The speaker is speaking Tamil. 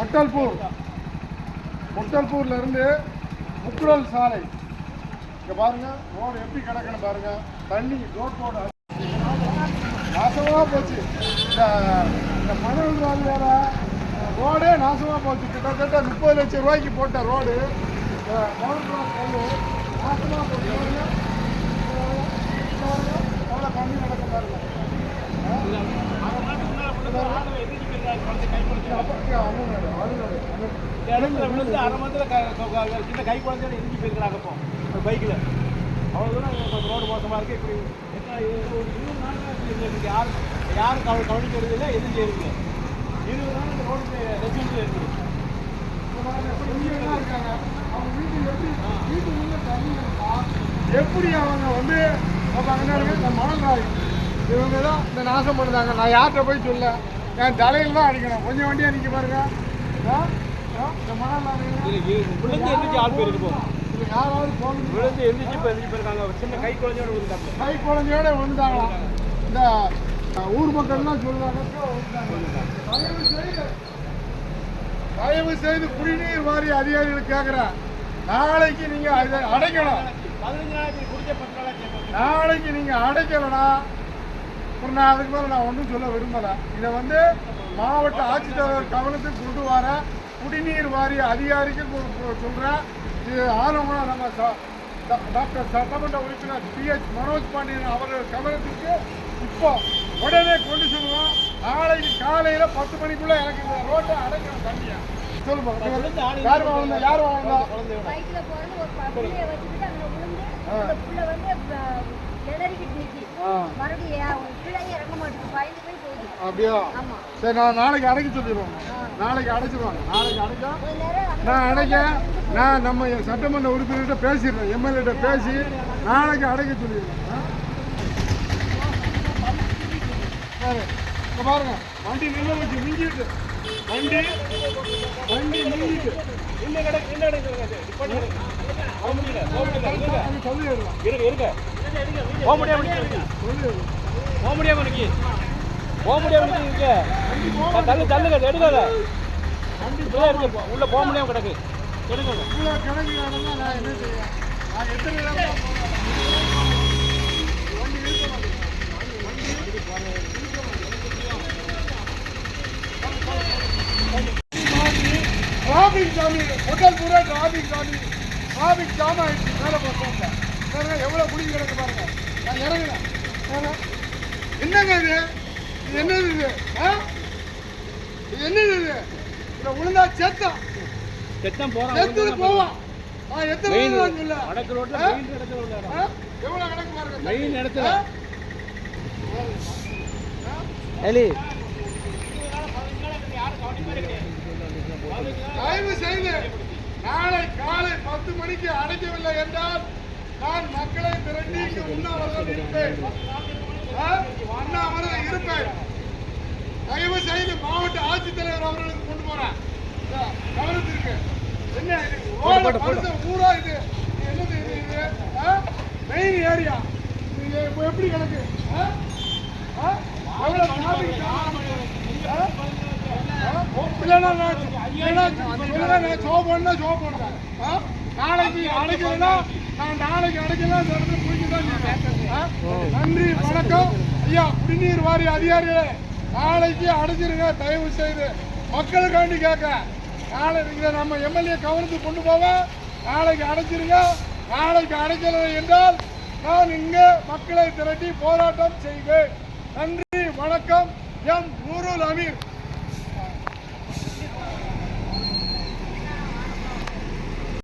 மொட்டல்பூர் மொட்டல்பூர்லேருந்து முக்குடல் சாலை. இங்கே பாருங்கள் ரோடு எப்படி கிடக்குன்னு பாருங்கள் தண்ணி ரோட் ரோடு நாசமாக போச்சு. இந்த இந்த மணல் ரோடு வேற ரோடே நாசமாக போச்சு. கிட்டத்தட்ட முப்பது லட்சம் ரூபாய்க்கு போட்ட ரோடு. இந்த மணல் ரோடு கல்லு போச்சு பாருங்க. இங்க பாருங்க, எவ்வளவு தண்ணி நடக்க பாருங்க அப்படியா, அண்ணன் அண்ணன் இந்த இடத்துல விழுந்து அரை மணி நேரத்துல சின்ன கை குழந்தையோட எரிஞ்சு போயிருக்கிறாங்க இப்போ. பைக்கில். அவ்வளோ தூரம் கொஞ்சம் ரோடு மோசமாக இருக்குது இப்படி ஒரு இருபது நாள் எங்களுக்கு யாரும் கவ கவனிக்கிறது இல்லை எதுவும் செய்யறது இல்லை. இருபது நாள் இந்த ரோடு ரெசிடென்சில் இருக்குது எப்படி அவங்க வந்து ராய் இவங்க தான் இந்த நாசம் பண்ணுறாங்க நான் யார்கிட்ட போய் சொல்ல? என் தலையில் தான் அடிக்கணும். கொஞ்சம் வண்டியா நிற்க பாருங்க. விழுந்து எந்திரிச்சு ஆள் போயிருக்கு இப்போ இது யாராவது போகணும் விழுந்து எந்திரிச்சு இப்போ எந்திரிச்சு போயிருக்காங்க சின்ன கை குழந்தையோட விழுந்தாங்க கை குழந்தையோட விழுந்தாங்களாம் இந்த ஊர் மக்கள்லாம் சொல்லுவாங்க தயவு செய்து தயவு செய்து குடிநீர் வாரிய அதிகாரிகளுக்கு கேட்குறேன் நாளைக்கு நீங்க அதை அடைக்கணும். நாளைக்கு நீங்க அடைக்கலனா அப்புறம் நான் அதுக்கு மேலே நான் ஒன்றும் சொல்ல விரும்பல. இதை வந்து மாவட்ட ஆட்சித்தலைவர் கவனத்துக்கு கொண்டு வர குடிநீர் வாரிய அதிகாரிக்கு சொல்றேன் இது ஆரம்பம் நம்ம ச- ட- டாக்டர் சட்டமன்ற உறுப்பினர் பி எச் மனோஜ் பாண்டியன் அவர்கள் கவனத்துக்கு இப்போ உடனே கொண்டு சொல்லுவோம். நாளைக்கு காலையில பத்து மணிக்குள்ள எனக்கு இந்த ரோட்டை அடைக்கணும் தண்ணியா. சொல்லுங்க. வாழ்ந்தா யார் வாழ்ந்தா? அப்படியா? ஆமா. சரி நான் நாளைக்கு அடைக்க சொல்லிடுவோம் நாளைக்கு அடைச்சிருவாங்க. நாளைக்கு அடைச்சா நான் அடைக்க நான் நம்ம சட்டமன்ற உறுப்பினர்கிட்ட பேசிடுறேன். எம்எல்ஏட்ட பேசி நாளைக்கு அடைக்க சொல்லிடுவேன் ஆ? சரி. இங்க பாருங்க. வண்டி நின்று வச்சு மிஞ்சிட்டு. வண்டி வண்டி மிஞ்சிட்டு. இன்னும் கடை இன்னும் கடை அது? சொல்லிடலாம் இருங்க. இருங்க போக. சொல்லிடலாம் போக நிக்கி போக முடியாம நிக்கி தள்ளு தள்ளுங்க அதை எடுக்காத இருக்கு உள்ள போக முடியாம கிடக்கு. எடுங்க இவ்வளோ ஜாமி முதல் முறை ஜாமி ஜாம் ஆயிடுச்சு மேலே பாருங்க எவ்வளோ குடிக்க கிடக்கு பாருங்க. நான் இறங்குறேன். என்னங்க இது? என்னது இது? ஆ? இது? என்னது இது விழுந்தா சேத்தம் செத்தம் போறான் போவான் நான் எத்தனை மெயின் சொல்ல? வடக்கு ரோட்ல ஆ? மெயின் இடத்துல உள்ள இடம் ஆ? எவ்வளோ கணக்கு பாருங்க மெயின் இடத்துல. ஆ? எலி தயவு செய்து நாளை காலை பத்து மணிக்கு அடைக்கவில்லை என்றால் நான் மக்களை திரட்டி இங்கு உண்ணாவிரதம் இருப்பேன். ஆ? இருப்பேன் தயவு செய்து மாவட்ட ஆட்சித்தலைவர் அவர்களுக்கு கொண்டு போறேன் கவனத்திற்கு என்ன ஊரா இது? என்னது இது? இது மெயின் ஏரியா இப்போ எப்படி கிடக்கு? நாளைக்கு அடைக்கலைன்னா நான் நாளைக்கு அடைக்கலாம்? நன்றி வணக்கம். ஐயா குடிநீர் வாரிய அதிகாரிகளே நாளைக்கு அடைஞ்சிருங்க தயவு செய்து மக்களுக்காண்டி கேட்க. நாளை இதை நம்ம எம்எல்ஏ கவனத்துக்கு கொண்டு போவோம் நாளைக்கு அடைச்சிருங்க நாளைக்கு அடைக்கலை என்றால் நான் இங்கே மக்களை திரட்டி போராட்டம் செய்வேன். நன்றி வணக்கம். எம் நூருல் அமீர்.